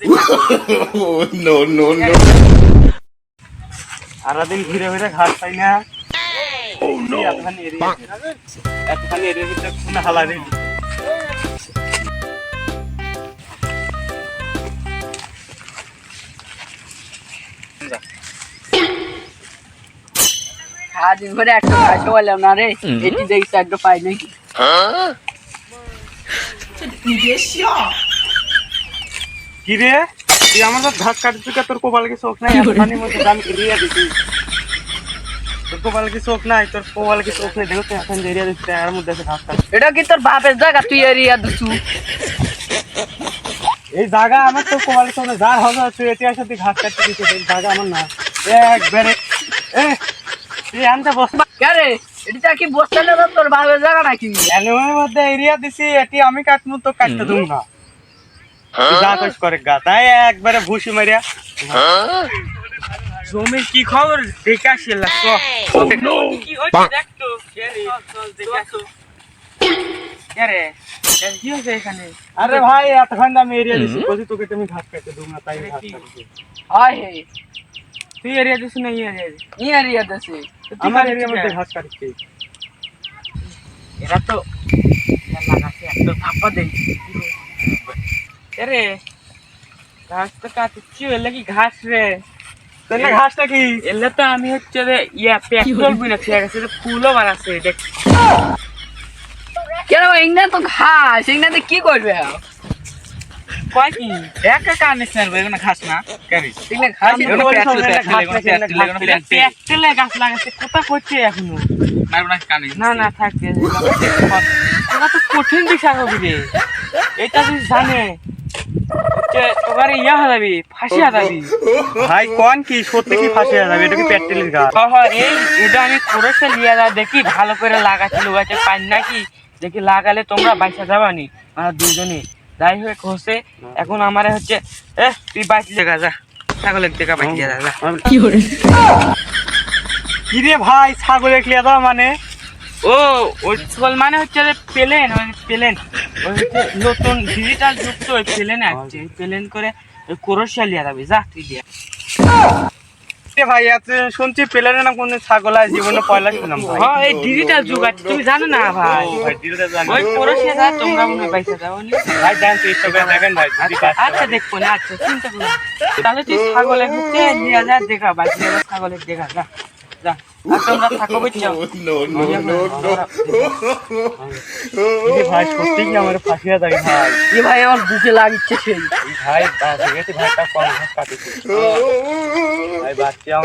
Oh, no, no, no. সারাদিন ঘুরে ঘুরে ঘাস পাই না। এতখানি এরিয়া এতখানি এরিয়া ভিতরে সারাদিন ধরে একটা ঘাসও পেলাম না রে এটি দেখছি একটা পাই নাকি? কি রে? তুই আমার তো ঘাস তোর কোপাল কি চোখ নাই এতখানির মধ্যে আমি এরিয়া দিছি। তোর কোপাল কি চোখ নাই তোর কোপাল কি চোখ নাই। দেখো এখন এরিয়া দিচ্ছিস এর মধ্যে আছে এটা কি তোর বাপের জায়গা? তুই এরিয়া দিছু এই জায়গা আমার তো কোপাল চোখ নাই যার হবে তুই এটি আসে তুই ঘাস কাটতে দিচ্ছিস এই জায়গা আমার না। একবারে এ তুই আনতে বস। কে রে? এটা কি বসতে না তোর বাপের জায়গা নাকি? মধ্যে এরিয়া দিছি এটি আমি কাটমু তো কাটতে দেবো না। যা কইস করে গা। তাই একবারে ভুসি মারিয়া। জমি কি খবর? দেখে কি দেখ তো। কি আরে ভাই এতক্ষণ আমি এরিয়া দিছি। বলছি তোকে তুমি ঘাস কাটতে দেবো না তাই কাটছি হে। তুই এরিয়া দিছিস না এই এরিয়া ই এরিয়া দেছে। আমার এরিয়ার মধ্যে ঘাস কাটছি এরা তো লাগাছে একটা থাপ্পা দেই। আরে ঘাস তো কাটছি এলে কি ঘাস রে তাহলে ঘাসটা কি এলে তো আমি হচ্ছে যে ইয়া পেট্রোল বিনা ঠিক আছে ফুলও বানাচ্ছে দেখ কেন ইংনা তো ঘাস ইংনাতে কি করবে কয় কি একা কানে স্যার এখানে ঘাস না ঘাস এগুলো। পেট্রোলে গাছ লাগাচ্ছে কোথা করছে এখনও না না থাকবে তোরা তো কঠিন বিষয় হবে রে এটা তুই জানে যে ইয়া হয়ে যাবি ফাঁসি হয়ে যাবি। ভাই কোন কি? সত্যি কি ফাঁসে যাবে? এটা কি পেট্রোলের ঘাস হ হ, এই এটা আমি করেছে লিয়া যা দেখি ভালো করে লাগাচ্ছি লুগাচ্ছে পাই নাকি? দেখি লাগালে তোমরা বাইসা যাবানি আমরা দুজনে যাই হোক হচ্ছে এখন আমার হচ্ছে এ তুই বাইক দেখা যা। ছাগলের দেখা বাইক যা যা। কি রে ভাই ছাগল একলিয়া দাও মানে? ও ওই ছাগল মানে হচ্ছে যে প্লেন প্লেন। নতুন ডিজিটাল যুগ তো ওই প্লেন আসছে। প্লেন করে ওই কোরসিয়া লিয়া যাবে। যা তুই দিয়া ভাই এত শুনছি প্লেনে না কোন ছাগল আছে জীবনে পয়লা শুনলাম ভাই। হ্যাঁ এই ডিজিটাল যুগ আছে। তুমি জানো না ভাই? ভাই ওই কোরসিয়া যা তোমরা মনে বাইসা যাও ভাই জান তুই সবে দেখেন ভাই আচ্ছা আচ্ছা দেখব না আচ্ছা চিন্তা করো তাহলে তুই ছাগলের হচ্ছে নিয়ে যা দেখা যা ছাগলের দেখা যা যা। আর তোমরা থাকো বুঝছ? No, no, no, no. কি ভাই সত্যি কি আমার ফাঁসিয়া থাকে ভাই? এ ভাই আমার বুকে লাগিচ্ছে সেই এই ভাই ভাই কাটিছে ভাই বাচ্চা